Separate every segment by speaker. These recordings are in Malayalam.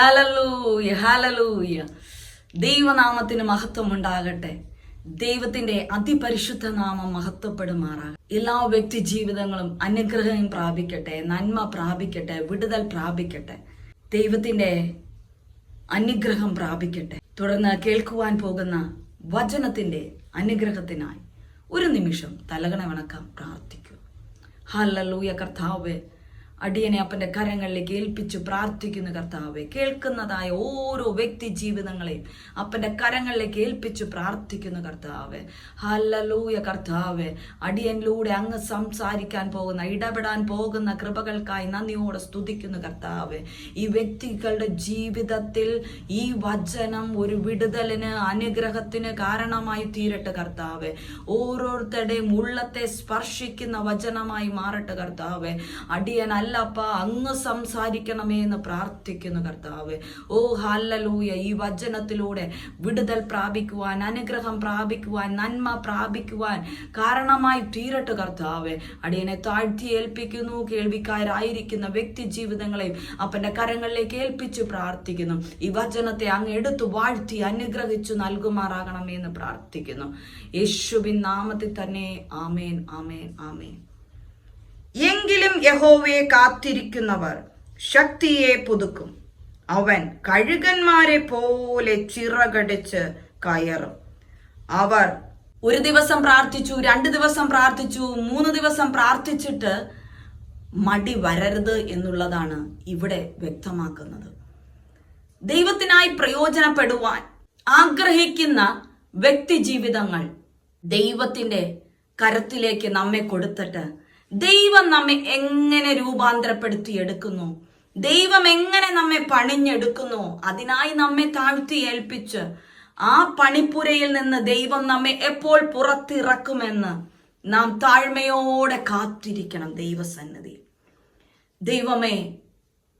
Speaker 1: ഹാലലൂയ ഹാലലൂയ ദൈവനാമത്തിന് മഹത്വം ഉണ്ടാകട്ടെ. ദൈവത്തിന്റെ അതിപരിശുദ്ധ നാമം മഹത്വപ്പെടുമാറാകട്ടെ. എല്ലാ വ്യക്തി ജീവിതങ്ങളും അനുഗ്രഹം പ്രാപിക്കട്ടെ നന്മ പ്രാപിക്കട്ടെ വിടുതൽ പ്രാപിക്കട്ടെ. ദൈവത്തിന്റെ അനുഗ്രഹം പ്രാപിക്കട്ടെ. തുടർന്ന് കേൾക്കുവാൻ പോകുന്ന വചനത്തിന്റെ അനുഗ്രഹത്തിനായി ഒരു നിമിഷം തലകണ വണക്കം പ്രാർത്ഥിക്കൂ. ഹല്ലൂയ കർത്താവേ. അടിയനെ അപ്പന്റെ കരങ്ങളിലേക്ക് ഏൽപ്പിച്ചു പ്രാർത്ഥിക്കുന്നു കർത്താവെ. കേൾക്കുന്നതായ ഓരോ വ്യക്തി ജീവിതങ്ങളെയും അപ്പന്റെ കരങ്ങളിലേക്ക് ഏൽപ്പിച്ചു പ്രാർത്ഥിക്കുന്ന കർത്താവെ. ഹല്ലലൂയ കർത്താവെ. അടിയനിലൂടെ അങ്ങ് സംസാരിക്കാൻ പോകുന്ന ഇടപെടാൻ പോകുന്ന കൃപകൾക്കായി നന്ദിയോടെ സ്തുതിക്കുന്ന കർത്താവെ. ഈ വ്യക്തികളുടെ ജീവിതത്തിൽ ഈ വചനം ഒരു വിടുതലിന് അനുഗ്രഹത്തിന് കാരണമായി തീരട്ടെ കർത്താവെ. ഓരോരുത്തരുടെയും ഉള്ളത്തെ സ്പർശിക്കുന്ന വചനമായി മാറട്ടെ കർത്താവെ. അടിയൻ അല്ലപ്പ അങ്ങ് സംസാരിക്കണമേ എന്ന് പ്രാർത്ഥിക്കുന്നു കർത്താവ്. ഓ ഹല്ലലൂയ ഈ വചനത്തിലൂടെ വിടുതൽ പ്രാപിക്കുവാൻ അനുഗ്രഹം പ്രാപിക്കുവാൻ നന്മ പ്രാപിക്കുവാൻ കാരണമായി തീരട്ടെ കർത്താവ്. അടിയനെ താഴ്ത്തി ഏൽപ്പിക്കുന്നു കേൾവിക്കാരായിരിക്കുന്ന വ്യക്തി ജീവിതങ്ങളെയും അപ്പന്റെ കരങ്ങളിലേക്ക് ഏൽപ്പിച്ച് പ്രാർത്ഥിക്കുന്നു. ഈ വചനത്തെ അങ്ങ് എടുത്തു വാഴ്ത്തി അനുഗ്രഹിച്ചു നൽകുമാറാകണമേ എന്ന് പ്രാർത്ഥിക്കുന്നു. യേശുവിൻ നാമത്തിൽ തന്നെ ആമേൻ ആമേൻ ആമേൻ.
Speaker 2: എങ്കിലും യഹോവയെ കാത്തിരിക്കുന്നവർ ശക്തിയെ പുതുക്കും. അവൻ കഴുകന്മാരെ പോലെ ചിറകടിച്ച് കയറും. അവർ
Speaker 1: ഒരു ദിവസം പ്രാർത്ഥിച്ചു രണ്ട് ദിവസം പ്രാർത്ഥിച്ചു മൂന്ന് ദിവസം പ്രാർത്ഥിച്ചിട്ട് മടി വരരുത് എന്നുള്ളതാണ് ഇവിടെ വ്യക്തമാക്കുന്നത്. ദൈവത്തിനായി പ്രയോജനപ്പെടുവാൻ ആഗ്രഹിക്കുന്ന വ്യക്തി ജീവിതങ്ങൾ ദൈവത്തിന്റെ കരത്തിലേക്ക് നമ്മെ കൊടുത്തിട്ട് ദൈവം നമ്മെ എങ്ങനെ രൂപാന്തരപ്പെടുത്തി എടുക്കുന്നു ദൈവം എങ്ങനെ നമ്മെ പണിഞ്ഞെടുക്കുന്നു? അതിനായി നമ്മെ താഴ്ത്തി ഏൽപ്പിച്ച് ആ പണിപ്പുരയിൽ നിന്ന് ദൈവം നമ്മെ എപ്പോൾ പുറത്തിറക്കുമെന്ന് നാം താഴ്മയോടെ കാത്തിരിക്കണം ദൈവസന്നിധി. ദൈവമേ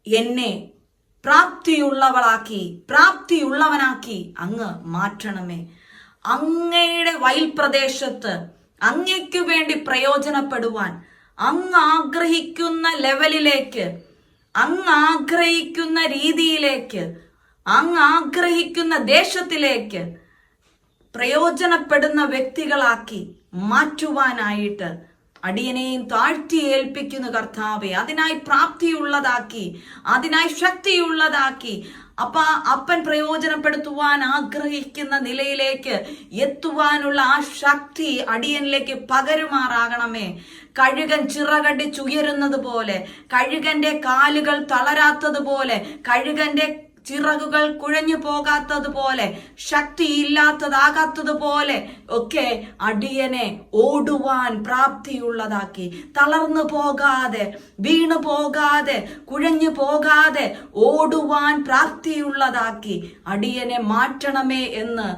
Speaker 1: എന്നെ പ്രാപ്തിയുള്ളവളാക്കി പ്രാപ്തിയുള്ളവനാക്കി അങ്ങ് മാറ്റണമേ. അങ്ങയുടെ വയൽ പ്രദേശത്ത് അങ്ങയ്ക്കു വേണ്ടി പ്രയോജനപ്പെടുവാൻ അങ്ങ് ആഗ്രഹിക്കുന്ന ലെവലിലേക്ക് അങ്ങ് ആഗ്രഹിക്കുന്ന രീതിയിലേക്ക് അങ്ങ് ആഗ്രഹിക്കുന്ന ദേശത്തിലേക്ക് പ്രയോജനപ്പെടുന്ന വ്യക്തികളാക്കി മാറ്റുവാനായിട്ട് അടിയനെയും താഴ്ത്തി ഏൽപ്പിക്കുന്ന കർത്താവെ. അതിനായി പ്രാപ്തിയുള്ളതാക്കി അതിനായി ശക്തിയുള്ളതാക്കി. അപ്പ അപ്പൻ പ്രയോജനപ്പെടുത്തുവാൻ ആഗ്രഹിക്കുന്ന നിലയിലേക്ക് എത്തുവാനുള്ള ആ ശക്തി അടിയനിലേക്ക് പകരുമാറാകണമേ. കഴുകൻ ചിറകടിച്ചുയരുന്നത് പോലെ കഴുകന്റെ കാലുകൾ തളരാത്തതുപോലെ കഴുകന്റെ ചിറകുകൾ കുഴഞ്ഞു പോകാത്തതുപോലെ ശക്തിയില്ലാത്തതാകാത്തതുപോലെ ഒക്കെ അടിയനെ ഓടുവാൻ പ്രാപ്തിയുള്ളതാക്കി. തളർന്നു പോകാതെ വീണു പോകാതെ കുഴഞ്ഞു പോകാതെ ഓടുവാൻ പ്രാപ്തിയുള്ളതാക്കി. അടിയനെ മാറ്റണമേ എന്ന്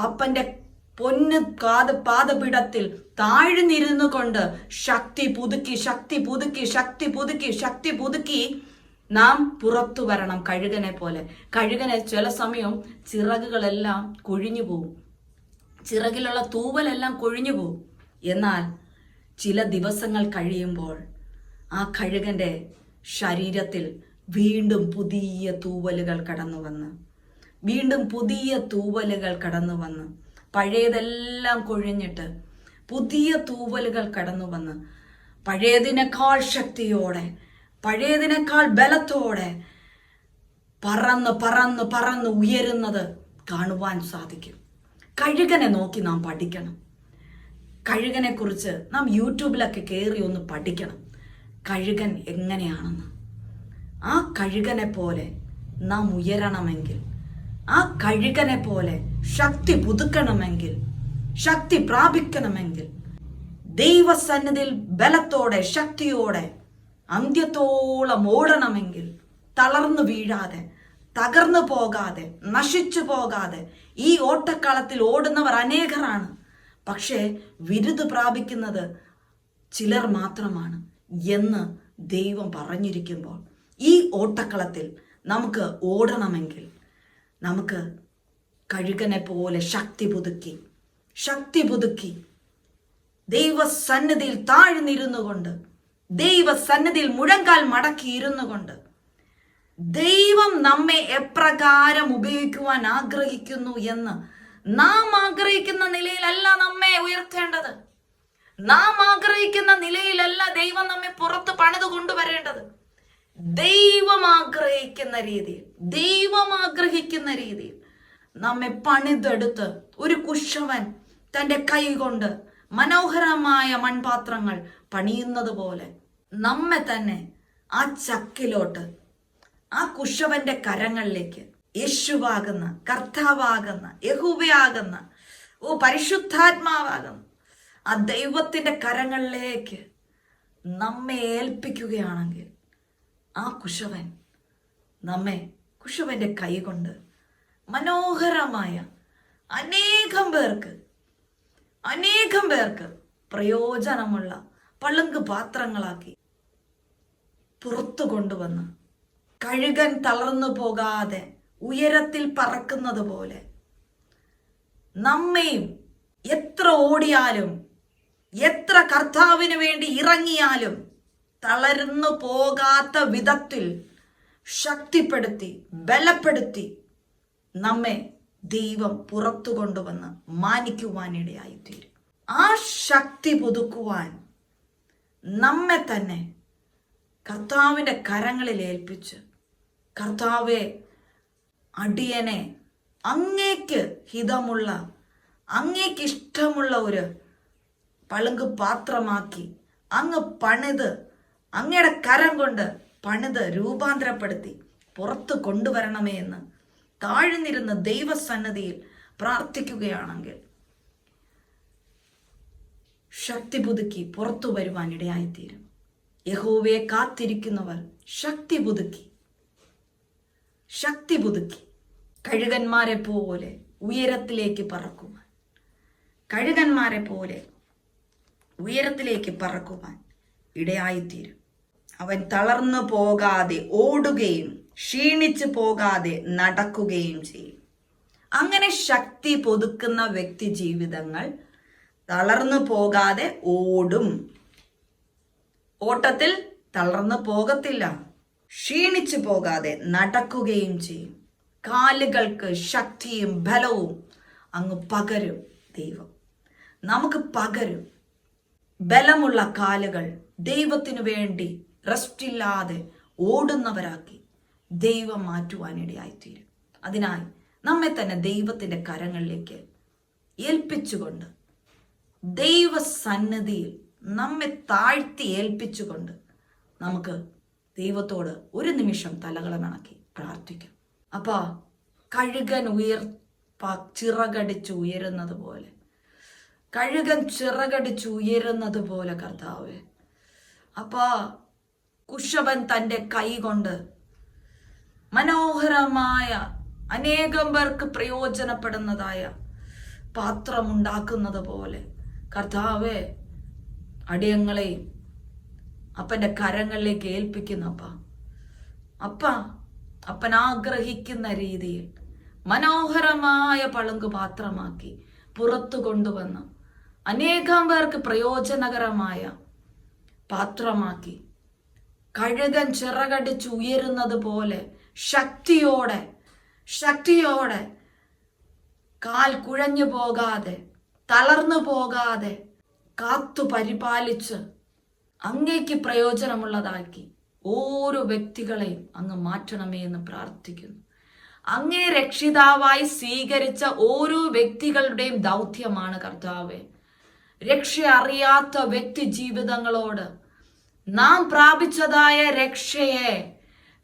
Speaker 1: അപ്പന്റെ പൊന്ന് കാത് പാദപീഠത്തിൽ താഴ്ന്നിരുന്നു കൊണ്ട് ശക്തി പുതുക്കി ശക്തി പുതുക്കി ശക്തി പുതുക്കി ശക്തി പുതുക്കി നാം പുറത്തു വരണം കഴുകനെ പോലെ. കഴുകനെ ചില സമയം ചിറകുകളെല്ലാം കൊഴിഞ്ഞു പോവും. ചിറകിലുള്ള തൂവലെല്ലാം കൊഴിഞ്ഞു പോവും. എന്നാൽ ചില ദിവസങ്ങൾ കഴിയുമ്പോൾ ആ കഴുകന്റെ ശരീരത്തിൽ വീണ്ടും പുതിയ തൂവലുകൾ കടന്നു വന്ന്. വീണ്ടും പുതിയ തൂവലുകൾ കടന്നു വന്ന്. പഴയതെല്ലാം കൊഴിഞ്ഞിട്ട് പുതിയ തൂവലുകൾ കടന്നു വന്ന്. പഴയതിനേക്കാൾ ശക്തിയോടെ പഴയതിനേക്കാൾ ബലത്തോടെ പറന്ന് പറന്ന് പറന്ന് ഉയരുന്നത് കാണുവാൻ സാധിക്കും. കഴുകനെ നോക്കി നാം പഠിക്കണം. കഴുകനെ കുറിച്ച് നാം യൂട്യൂബിലൊക്കെ കയറി ഒന്ന് പഠിക്കണം. കഴുകൻ എങ്ങനെയാണെന്ന്. ആ കഴുകനെ പോലെ നാം ഉയരണമെങ്കിൽ ആ കഴുകനെ പോലെ ശക്തി പുതുക്കണമെങ്കിൽ ശക്തി പ്രാപിക്കണമെങ്കിൽ ദൈവസന്നിധിയിൽ ബലത്തോടെ ശക്തിയോടെ അന്ത്യത്തോളം ഓടണമെങ്കിൽ തളർന്നു വീഴാതെ തകർന്നു പോകാതെ നശിച്ചു പോകാതെ ഈ ഓട്ടക്കളത്തിൽ ഓടുന്നവർ അനേകരാണ്. പക്ഷേ വിരുദ് പ്രാപിക്കുന്നത് ചിലർ മാത്രമാണ് എന്ന് ദൈവം പറഞ്ഞിരിക്കുമ്പോൾ ഈ ഓട്ടക്കളത്തിൽ നമുക്ക് ഓടണമെങ്കിൽ നമുക്ക് കഴുകനെ പോലെ ശക്തി പുതുക്കി ശക്തി പുതുക്കി ദൈവസന്നിധിയിൽ താഴ്ന്നിരുന്നു കൊണ്ട് ദൈവസന്നിധിയിൽ മുഴങ്കാൽ മടക്കിയിരുന്നു കൊണ്ട് ദൈവം നമ്മെ എപ്രകാരം ഉപയോഗിക്കുവാൻ ആഗ്രഹിക്കുന്നു എന്ന് നാം ആഗ്രഹിക്കുന്ന നിലയിലല്ല നമ്മെ ഉയർത്തേണ്ടത്. നാം ആഗ്രഹിക്കുന്ന നിലയിലല്ല ദൈവം നമ്മെ പുറത്ത് പണിത് കൊണ്ടുവരേണ്ടത്. ദൈവം ആഗ്രഹിക്കുന്ന രീതിയിൽ ദൈവം ആഗ്രഹിക്കുന്ന രീതിയിൽ നമ്മെ പണിതെടുത്ത് ഒരു കുശവൻ തന്റെ കൈ കൊണ്ട് മനോഹരമായ മൺപാത്രങ്ങൾ പണിയുന്നത് പോലെ നമ്മെ തന്നെ ആ ചക്കിലോട്ട് ആ കുശവന്റെ കരങ്ങളിലേക്ക് യേശുവാകുന്ന കർത്താവാകുന്ന യഹുവയാകുന്ന ഓ പരിശുദ്ധാത്മാവാകുന്ന ആ ദൈവത്തിന്റെ കരങ്ങളിലേക്ക് നമ്മെ ഏൽപ്പിക്കുകയാണെങ്കിൽ ആ കുശവൻ നമ്മെ കുശവന്റെ കൈ കൊണ്ട് മനോഹരമായ അനേകം പേർക്ക് അനേകം പേർക്ക് പ്രയോജനമുള്ള പളുങ്ക് പാത്രങ്ങളാക്കി പുറത്തു കൊണ്ടുവന്ന് കഴുകൻ തളർന്നു പോകാതെ ഉയരത്തിൽ പറക്കുന്നത് പോലെ. നമ്മയും എത്ര ഓടിയാലും എത്ര കർത്താവിന് വേണ്ടി ഇറങ്ങിയാലും തളർന്നു പോകാത്ത വിധത്തിൽ ശക്തിപ്പെടുത്തി ബലപ്പെടുത്തി നമ്മെ ദൈവം പുറത്തു കൊണ്ടുവന്ന് മാനിക്കുവാനിടയായിത്തീരും. ആ ശക്തി പുതുക്കുവാൻ നമ്മെ തന്നെ കർത്താവിന്റെ കരങ്ങളിൽ ഏൽപ്പിച്ച് കർത്താവെ അടിയനെ അങ്ങേക്ക് ഹിതമുള്ള അങ്ങേക്ക് ഇഷ്ടമുള്ള ഒരു പളുങ്ക് പാത്രമാക്കി അങ്ങ് പണിത് അങ്ങയുടെ കരം കൊണ്ട് പണിത് രൂപാന്തരപ്പെടുത്തി പുറത്ത് കൊണ്ടുവരണമേ എന്ന് താഴ്ന്നിരുന്ന ദൈവസന്നദ്ധിയിൽ പ്രാർത്ഥിക്കുകയാണെങ്കിൽ ശക്തി പുതുക്കി പുറത്തു വരുവാൻ ഇടയായിത്തീരും യഹോവയെ കാത്തിരിക്കുന്നവർ ശക്തി പുതുക്കി. ശക്തി പുതുക്കി. കഴുകന്മാരെ പോലെ ഉയരത്തിലേക്ക് പറക്കുവാൻ. കഴുകന്മാരെ പോലെ ഉയരത്തിലേക്ക് പറക്കുവാൻ ഇടയായിത്തീരും. അവൻ തളർന്നു പോകാതെ ഓടുകയും ക്ഷീണിച്ചു പോകാതെ നടക്കുകയും ചെയ്യും. അങ്ങനെ ശക്തി പൊതുക്കുന്ന വ്യക്തി ജീവിതങ്ങൾ തളർന്നു പോകാതെ ഓടും. ഓട്ടത്തിൽ തളർന്നു പോകത്തില്ല. ക്ഷീണിച്ചു പോകാതെ നടക്കുകയും ചെയ്യും. കാലുകൾക്ക് ശക്തിയും ബലവും അങ്ങ് പകരും ദൈവം. നമുക്ക് പകരും. ബലമുള്ള കാലുകൾ ദൈവത്തിനു വേണ്ടി റെസ്റ്റ് ഇല്ലാതെ ഓടുന്നവരാക്കി ദൈവം മാറ്റുവാനിടയായിത്തീരും അതിനായി നമ്മെ തന്നെ ദൈവത്തിന്റെ കരങ്ങളിലേക്ക് ഏൽപ്പിച്ചുകൊണ്ട് ദൈവസന്നദ്ധിയിൽ നമ്മെ താഴ്ത്തി ഏൽപ്പിച്ചുകൊണ്ട് നമുക്ക് ദൈവത്തോട് ഒരു നിമിഷം തലകളമിണക്കി പ്രാർത്ഥിക്കാം. അപ്പാ കഴുകൻ ഉയർ ചിറകടിച്ച് ഉയരുന്നത് പോലെ. കഴുകൻ ചിറകടിച്ച് ഉയരുന്നത് പോലെ കർത്താവേ. അപ്പാ കുശവൻ തന്റെ കൈ കൊണ്ട് മനോഹരമായ അനേകം പേർക്ക് പ്രയോജനപ്പെടുന്നതായ പാത്രമുണ്ടാക്കുന്നത് പോലെ. കർത്താവെ അടിയങ്ങളെയും അപ്പന്റെ കരങ്ങളിലേക്ക് ഏൽപ്പിക്കുന്ന അപ്പ. അപ്പ അപ്പൻ ആഗ്രഹിക്കുന്ന രീതിയിൽ മനോഹരമായ പളുങ്ക് പാത്രമാക്കി പുറത്തു കൊണ്ടുവന്ന് അനേകം പേർക്ക് പ്രയോജനകരമായ പാത്രമാക്കി കഴുകൻ ചിറകടിച്ച് ഉയരുന്നത് പോലെ ശക്തിയോടെ ശക്തിയോടെ കാൽ കുഴഞ്ഞു പോകാതെ തളർന്നു പോകാതെ കാത്തു പരിപാലിച്ച് അങ്ങേക്ക് പ്രയോജനമുള്ളതാക്കി ഓരോ വ്യക്തികളെയും അങ്ങ് മാറ്റണമേ എന്ന് പ്രാർത്ഥിക്കുന്നു. അങ്ങേ രക്ഷിതാവായി സ്വീകരിച്ച ഓരോ വ്യക്തികളുടെയും ദൗത്യമാണ് കർത്താവെ. രക്ഷ അറിയാത്ത വ്യക്തി ജീവിതങ്ങളോട് നാം പ്രാപിച്ചതായ രക്ഷയെ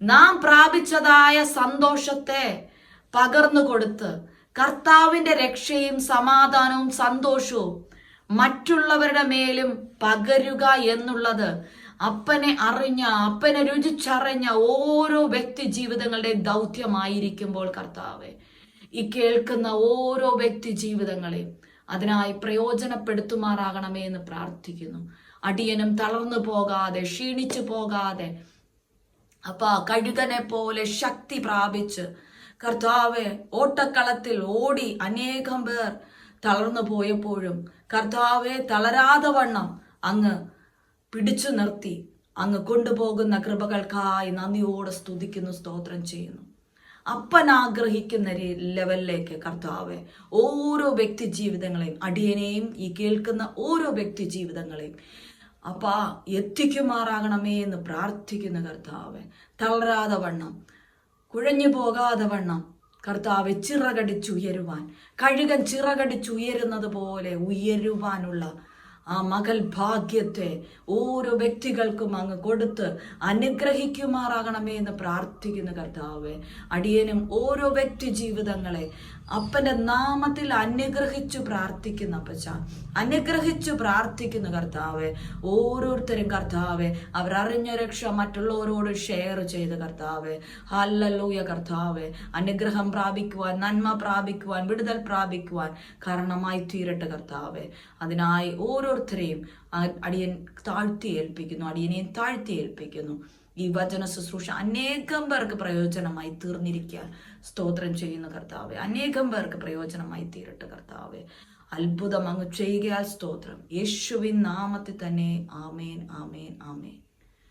Speaker 1: നാം പ്രാപിച്ചതായ സന്തോഷത്തെ പകർന്നു കൊടുത്ത് കർത്താവിന്റെ രക്ഷയും സമാധാനവും സന്തോഷവും മറ്റുള്ളവരുടെ മേലും പകരുക എന്നുള്ളത് അപ്പനെ അറിഞ്ഞ അപ്പനെ രുചിച്ചറിഞ്ഞ ഓരോ വ്യക്തി ജീവിതങ്ങളുടെ ദൗത്യമായിരിക്കുമ്പോൾ കർത്താവെ ഈ കേൾക്കുന്ന ഓരോ വ്യക്തി ജീവിതങ്ങളെയും അതിനായി പ്രയോജനപ്പെടുത്തുമാറാകണമേ എന്ന് പ്രാർത്ഥിക്കുന്നു. അടിയനും തളർന്നു പോകാതെ ക്ഷീണിച്ചു പോകാതെ അപ്പ കഴുകനെ പോലെ ശക്തി പ്രാപിച്ച് കർത്താവ് ഓട്ടക്കളത്തിൽ ഓടി അനേകം പേർ തളർന്നു പോയപ്പോഴും കർത്താവെ തളരാതെ വണ്ണം അങ്ങ് പിടിച്ചു നിർത്തി. അങ്ങ് കൊണ്ടുപോകുന്ന കൃപകൾക്കായി നന്ദിയോടെ സ്തുതിക്കുന്നു സ്തോത്രം ചെയ്യുന്നു. അപ്പൻ ആഗ്രഹിക്കുന്ന ലെവലിലേക്ക് കർത്താവെ ഓരോ വ്യക്തി ജീവിതങ്ങളെയും അടിയനെയും ഈ കേൾക്കുന്ന ഓരോ വ്യക്തി ജീവിതങ്ങളെയും അപ്പാ എത്തിക്കുമാറാകണമേ എന്ന് പ്രാർത്ഥിക്കുന്ന കർത്താവെ തളരാതെ വണ്ണം കുഴഞ്ഞു പോകാതെ വണ്ണം കർത്താവെ ചിറകടിച്ചുയരുവാൻ. കഴുകൻ ചിറകടിച്ചുയരുന്നത് പോലെ ഉയരുവാനുള്ള ആ മകൾ ഭാഗ്യത്തെ ഓരോ വ്യക്തികൾക്കും അങ്ങ് കൊടുത്ത് അനുഗ്രഹിക്കുമാറാകണമേ എന്ന് പ്രാർത്ഥിക്കുന്ന കർത്താവെ അടിയനും ഓരോ വ്യക്തി ജീവിതങ്ങളെ അപ്പന്റെ നാമത്തിൽ അനുഗ്രഹിച്ചു പ്രാർത്ഥിക്കുന്ന അപ്പച്ച അനുഗ്രഹിച്ചു പ്രാർത്ഥിക്കുന്ന കർത്താവെ ഓരോരുത്തരും കർത്താവെ അവരറിഞ്ഞ രക്ഷ മറ്റുള്ളവരോട് ഷെയർ ചെയ്ത് കർത്താവെ ഹല്ലലൂയ കർത്താവെ അനുഗ്രഹം പ്രാപിക്കുവാൻ നന്മ പ്രാപിക്കുവാൻ വിടുതൽ പ്രാപിക്കുവാൻ കാരണമായി തീരട്ടെ കർത്താവെ. അതിനായി ഓരോരുത്തരെയും അടിയൻ താഴ്ത്തി ഏൽപ്പിക്കുന്നു അടിയനെയും താഴ്ത്തി ഏൽപ്പിക്കുന്നു. ഈ വചന ശുശ്രൂഷ അനേകം പേർക്ക് പ്രയോജനമായി തീർന്നിരിക്കാൻ സ്തോത്രം ചെയ്യുന്ന കർത്താവ്. അനേകം പേർക്ക് പ്രയോജനമായി തീരട്ടെ കർത്താവ്. അത്ഭുതം അങ്ങ് ചെയ്യുകയാൽ സ്തോത്രം. യേശുവിൻ നാമത്തിൽ തന്നെ ആമേൻ ആമേൻ ആമേൻ.